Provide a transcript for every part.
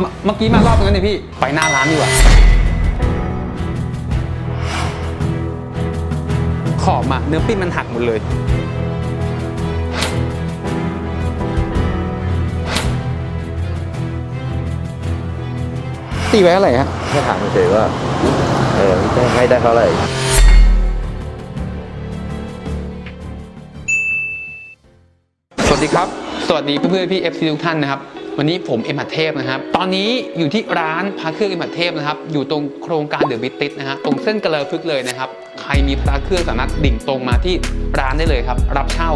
เมื่อเมื่อกี้มารอบนึงนี่พี่ ไปหน้าร้านดีกว่า ขอบอะเนื้อปิ้นมันหักหมดเลย ตีไว้อะไรฮะ แค่ถามเฉยๆว่า เออให้ได้เท่าไหร่ สวัสดีครับ สวัสดีเพื่อนๆพี่ FC ทุกท่านนะครับ วันนี้ผมเอ็มหัดเทพนะครับ ตอนนี้อยู่ที่ร้านพระเครื่องเอ็มหัดเทพนะครับ อยู่ตรงโครงการเดอะบิทติสนะฮะตรงเส้นกระเลอพึกเลยนะครับ ใครมีพระเครื่องสามารถดิ่งตรงมาที่ร้านได้เลยครับ รับเช่า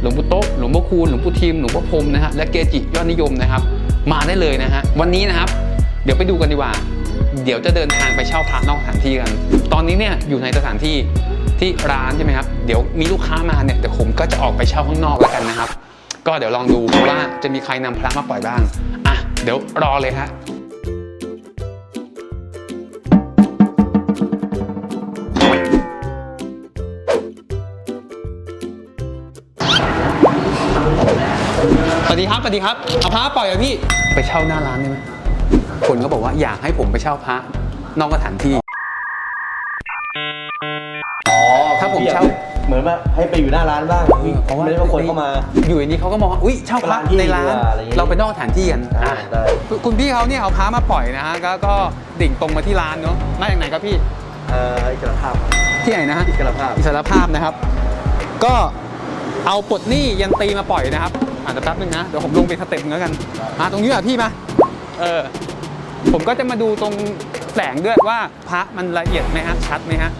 หลวงปู่โต๊ะหลวงพ่อคูณหลวงปู่ทิมหลวงพ่อพรมนะฮะและเกจิยอดนิยมนะครับ มาได้เลยนะฮะวันนี้นะครับ เดี๋ยวไปดูกันดีกว่า เดี๋ยวจะเดินทางไปเช่าพระนอกสถานที่กัน ตอนนี้เนี่ยอยู่ในสถานที่ที่ร้านใช่ไหมครับเดี๋ยวมีลูกค้ามาเนี่ยเดี๋ยวผมก็จะออกไปเช่าข้างนอกแล้วกันนะครับ ก็เดี๋ยวลองดูว่าจะมีใครนำพระมาปล่อยบ้างอะเดี๋ยวรอเลยฮะสวัสดีครับสวัสดีครับเอาพระปล่อยเหรอพี่ไปเช่าหน้าร้านได้ไหมคนก็บอกว่าอยากให้ผมไปเช่าพระนอกสถานที่ อ๋อถ้าผมเช่า เหมือนว่าให้ไปอยู่หน้าร้านบ้างไม่ได้ว่าคนเข้ามา อยู่ในนี้เขาก็มองว่าอุ้ยเช่าพระร้านที่ในร้านดีกว่าอะไรอย่างงี้เราไปนอกสถานที่กันอ่าอะได้คุณคุณพี่เขาเนี่ยเอาพระมาปล่อยนะฮะก็ก็ดิ่งตรงมาที่ร้านเนาะมาจากไหนครับพี่เอ่ออิสรภาพที่ไหนนะฮะอิสรภาพอิสรภาพนะครับ ก็เอาปลดหนี้ยันตีมาปล่อยนะครับอ่านแป๊บนึงนะ เดี๋ยวผมลงไปสเต็ปนึงแล้วกันมาตรงนี้อะพี่มาเออผมก็จะมาดูตรงแสงด้วยว่าพระมันละเอียดไหมฮะชัดไหมฮะ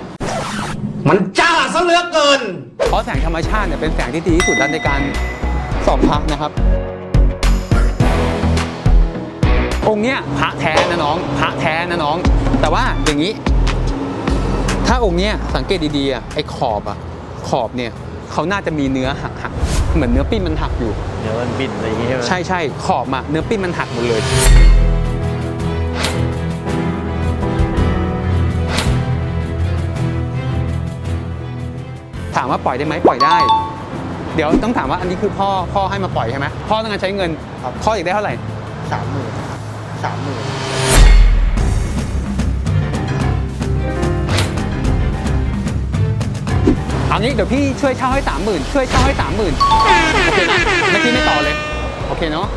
มันจ้าซะเหลือเกิน เพราะแสงธรรมชาติเนี่ยเป็นแสงที่ดีที่สุดแล้วในการส่องพระนะครับ องค์เนี้ยพระแท้นะน้อง พระแท้นะน้อง แต่ว่าอย่างนี้ ถ้าองค์เนี้ยสังเกตดีๆอะไอ้ขอบอะขอบเนี่ยเขาน่าจะมีเนื้อหักหักเหมือนเนื้อปิ้นมันหักอยู่ เดี๋ยวมันบินอะไรอย่างงี้ใช่ไหมใช่ใช่ขอบอะเนื้อปิ้นมันหักหมดเลย ถามว่าปล่อยได้ไหมปล่อยได้ เดี๋ยวต้องถามว่าอันนี้คือพ่อพ่อให้มาปล่อยใช่ไหมพ่อต้องการใช้เงินพ่ออยากได้เท่าไหร่สามหมื่นสามหมื่นเอางี้เดี๋ยวพี่ช่วยเช่าให้สามหมื่นช่วยเช่าให้สามหมื่นโอเคนะเมื่อกี้ไม่ต่อเลย โอเคเนาะ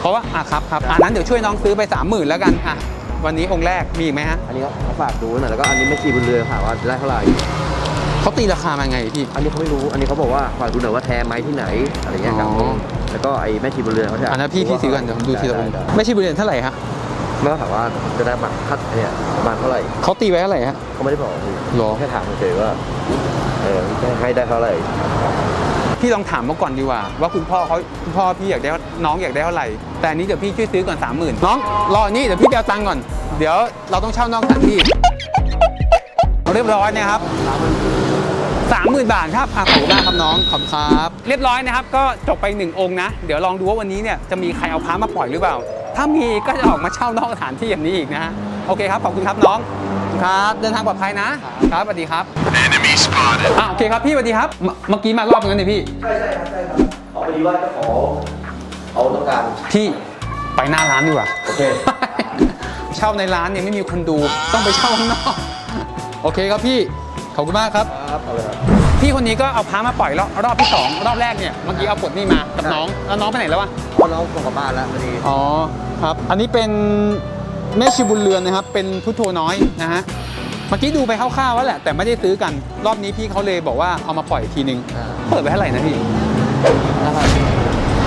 เพราะว่าอะครับครับอะนั้นเดี๋ยวช่วยน้องซื้อไปสามหมื่นแล้วกันอะวันนี้องค์แรกมีอีกไหมฮะอันนี้เขาฝากดูหน่อยแล้วก็อันนี้ไม่ชีบนเรือค่ะว่าได้เท่าไหร่ เขาตีราคามาไงพี่ อันนี้เขาไม่รู้ อันนี้เขาบอกว่าฝากดูหน่อยว่าแท้ไหมที่ไหนอะไรเงี้ยครับ อ๋อ แล้วก็ไอ้แม่ชีบนเรือเขาจะอันนั้นพี่พี่ซื้อกันเดี๋ยวผมดูทีละองค์ได้ได้ไม่ใช่บริเวณเท่าไหร่ฮะไม่ต้องถามว่าจะได้มาคัดเนี่ยประมาณเท่าไหร่เขาตีไว้เท่าไหร่ฮะ เขาไม่ได้บอกพี่หรอ แค่ถามเฉยๆว่าเออให้ได้เท่าไหร่ พี่ลองถามมาก่อนดีกว่า ว่าคุณพ่อเขาคุณพ่อพี่อยากได้น้องอยากได้เท่าไหร่ แต่อันนี้เดี๋ยวพี่ช่วยซื้อก่อนสามหมื่นน้องรออันนี้เดี๋ยวพี่ไปเอาตังค์ก่อน เดี๋ยวเราต้องเช่านอกสถานที่เรียบร้อยนะครับ สามหมื่นบาทครับอะขอบคุณมากครับน้องขอบคุณครับ เรียบร้อยนะครับ ก็จบไปหนึ่งองค์นะ เดี๋ยวลองดูว่าวันนี้เนี่ยจะมีใครเอาพระมาปล่อยหรือเปล่า ถ้ามีก็จะออกมาเช่านอกสถานที่อย่างนี้อีกนะฮะโอเคครับขอบคุณครับน้องครับ เดินทางปลอดภัยนะครับสวัสดีครับอะโอเคครับพี่สวัสดีครับเมื่อเมื่อกี้มารอบนึงแล้วนี่พี่ ใช่ใช่ครับใช่ครับเอาพอดีว่าเจ้าของเอาต้องการ พี่ไปหน้าร้านดีกว่า โอเค เช่าในร้านเนี่ยไม่มีคนดูต้องไปเช่าข้างนอก โอเคครับพี่ ขอบคุณมากครับ ครับเอาเลยครับ พี่คนนี้ก็เอาพามาปล่อยรอบรอบที่สองรอบแรกเนี่ยเมื่อกี้เอาปลดหนี่มากับน้องแล้วน้องไปไหนแล้ววะเพราะน้องส่งกลับบ้านแล้วพอดี อ๋อครับ อันนี้เป็นแม่ชีบุญเรือนนะครับ เป็นพุทโธน้อยนะฮะ เมื่อกี้ดูไปคร่าวๆแล้วแหละ แต่ไม่ได้ซื้อกัน รอบนี้พี่เขาเลยบอกว่าเอามาปล่อยอีกทีนึง อ่า เปิดไปเท่าไหร่นะพี่นะครับ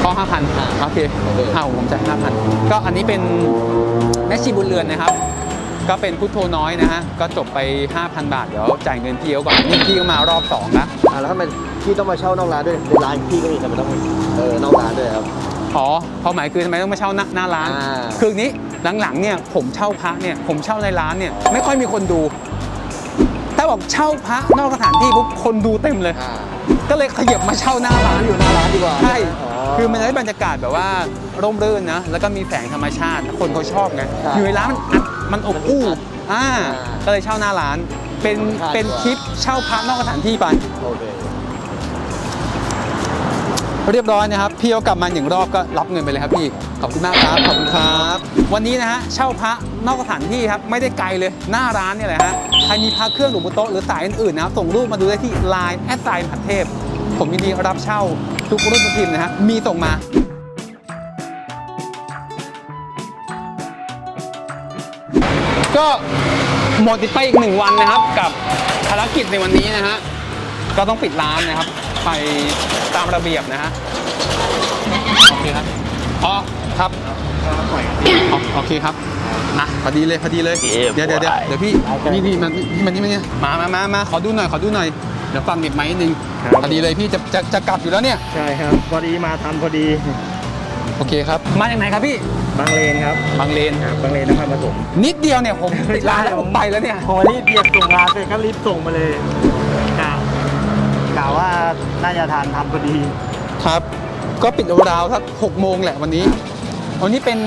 ก็ห้าพันโอเคโอเคเอาผมจ่ายห้าพันก็อันนี้เป็นแม่ชีบุญเรือนนะครับ ก็เป็นพุทโธน้อยนะฮะ ก็จบไป 5,000 บาท เดี๋ยวจ่ายเงินพี่เขาก่อนนี่พี่ก็มารอบ2แล้วอ่าแล้วทำไมพี่ต้องมาเช่านอกร้านด้วยในร้านพี่ก็มีแต่ไม่ต้องเออนอกร้านด้วยครับอ๋อความหมายคือทำไมต้องมาเช่าหน้าหน้าร้าน อ่า คืออย่างนี้หลังๆเนี่ยผมเช่าพระเนี่ยผมเช่าในร้านเนี่ยไม่ค่อยมีคนดู ถ้าบอกเช่าพระนอกสถานที่ปุ๊บคนดูเต็มเลย อ่าก็เลยขยับมาเช่าหน้าร้าน อยู่หน้าร้านดีกว่าใช่ อ๋อคือมันได้บรรยากาศแบบว่าร่มรื่นนะ แล้วก็มีแสงธรรมชาติ คนเขาชอบไงใช่อยู่ในร้านมันอัด มันอบอู้อ่าอ่าก็เลยเช่าหน้าร้าน เป็นธรรมชาติเป็นดีกว่าคลิปเช่าพระนอกสถานที่ไปโอเคเรียบร้อยนะครับ พี่เอากลับมาหนึ่งรอบก็รับเงินไปเลยครับพี่ ขอบคุณมากครับ ขอบคุณครับ วันนี้นะฮะเช่าพระนอกสถานที่ครับ ไม่ได้ไกลเลย หน้าร้านเนี่ยแหละฮะ ใครมีพระเครื่องหลวงปู่โต๊ะหรือสายอื่นๆนะครับ ส่งรูปมาดูได้ที่ Line แอดไซน์ผัดเทพ ผมยินดีรับเช่าทุกรุ่นทุกพิมพ์นะฮะ มีส่งมา ก็หมดไปอีกหนึ่งวันนะครับ กับภารกิจในวันนี้นะฮะก็ต้องปิดร้านนะครับ ไปตามระเบียบนะฮะโอเคครับอ๋อครับอ๋อโอเคครับอะพอดีเลยพอดีเลยเดี๋ยวเดี๋ยวเดี๋ยวเดี๋ยวพี่นี่นี่มันนี่มันนี่มันนี่มามามามาขอดูหน่อยขอดูหน่อยเดี๋ยวฟังเน็ตไม้นิดนึงครับพอดีเลยพี่จะจะจะกลับอยู่แล้วเนี่ยใช่ครับพอดีมาทำพอดี โอเคครับ มาจากไหนครับพี่ บางเลนครับบางเลนครับบางเลนนครปฐมนิดเดียวเนี่ยผมปิดร้านแล้วผมไปแล้วเนี่ยพอรีบเบียบส่งงานเสร็จก็รีบส่งมาเลยกะกะว่าน่าจะทานทำพอดีครับ ก็ปิดราวๆสักหกโมงแหละวันนี้วันนี้เป็น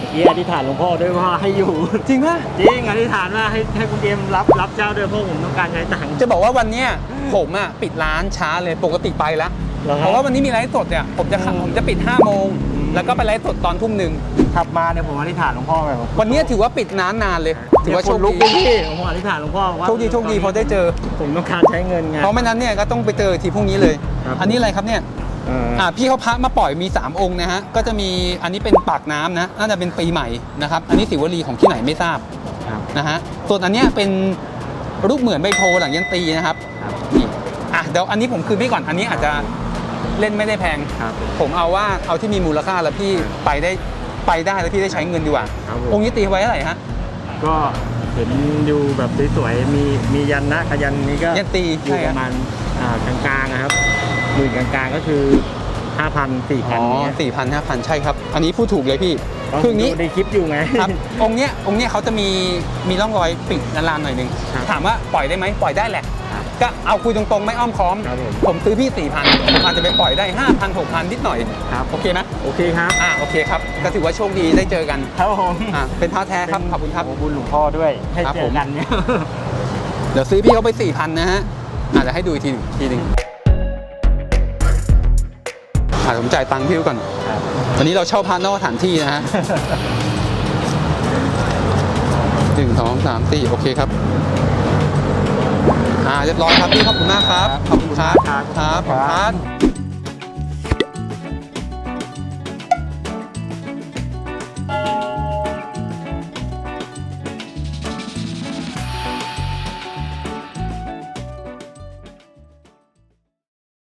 เมื่อกี้อธิษฐานหลวงพ่อด้วยว่าให้อยู่ จริงป่ะจริงอธิษฐานว่าให้ให้คุณเอ็มรับรับเจ้าด้วยเพราะผมต้องการใช้ตังค์จะบอกว่าวันเนี้ยผมอะปิดร้านช้าเลยปกติไปแล้วหรอคเพรับราะว่าวันนี้มีไลฟ์สดเนี่ยผมจะอืมผมจะปิด5โมงอืม แล้วก็ไปไลฟ์สดตอนทุ่มหนึ่งขับมาเนี่ยผมอธิษฐานหลวงพ่อแบบวันนี้ถือว่าปิดนานนานๆเลย ถือว่าโชคลุกดีพี่ผมอธิษฐานหลวงพ่อว่าโชคดีโชคดีพอได้เจอ ผมต้องการใช้เงินไง เพราะไม่นั้นเนี่ยก็ต้องไปเจอทีพรุ่งนี้เลย ครับ อันนี้อะไรครับเนี่ย เอ่ออ่าพี่เขาพระมาปล่อยมี 3 องค์นะฮะ ก็จะมีอันนี้เป็นปากน้ำนะ น่าจะเป็นปีใหม่นะครับ อันนี้สิวลีของที่ไหนไม่ทราบครับ นะฮะ ส่วนอันเนี้ยเป็นรูปเหมือนใบโพหลังยันตีนะครับครับ นี่อะเดี๋ยวอันนี้ผมคืนพี่ก่อน อันนี้อาจจะ เล่นไม่ได้แพง ครับผมเอาว่าเอาที่มีมูลค่าแล้วพี่ไปได้ไปได้แล้วพี่ได้ใช้เงินดีกว่า ครับผม องค์นี้ตีไว้เท่าไหร่ฮะก็เห็นดูแบบสวยๆ มีมียันนะกับยันนี้ก็ยันตีอยู่ใช่ปฮะระมาณอ่ากลางๆนะครับหมื่นกลางๆก็คือ5,000 4,000อ๋อเนี่ยสี่พันห้าพันใช่ครับ อันนี้พูดถูกเลยพี่เพราะคืออย่างนี้ ดูในคลิปอยู่ไง ครับ องค์เนี้ยองค์เนี้ยเขาจะมีมีร่องรอยปิดลานๆหน่อยหนึง ครับถามว่าปล่อยได้ไหมปล่อยได้แหละครับ ก็เอาคุยตรงๆ ไม่อ้อมค้อม ครับผมผมซื้อพี่4 0 0 0ผมอาจจะไปปล่อยได้ 5,000 6,000 นิดหน่อยครับ โอเคไหมโอเคครับ อ่าโอเคครับ ก็ถือว่าโชคดีได้เจอกันครับผมอ่าเป็นพระแท้ครับ ขอบคุณครับ โบุญหลวงพ่อด้วย ให้ครับเจผอม กันเนี่ย เดี๋ยวซื้อพี่เขาไป 4,000 นะฮะอาจจะให้ดูอีกทีหนึ่งทีหนึ่งอ่าผมจ่ายตังค์พี่เขาก่อน ครับ วันนี้เราเช่าพระนอกสถานที่นะฮะ หนึ่งสองสามสี่โอเคครับ อ่าเรียบร้อยครับพี่ขอบคุณมากครับ ขอบคุณครับ ครับ ครับครับครับ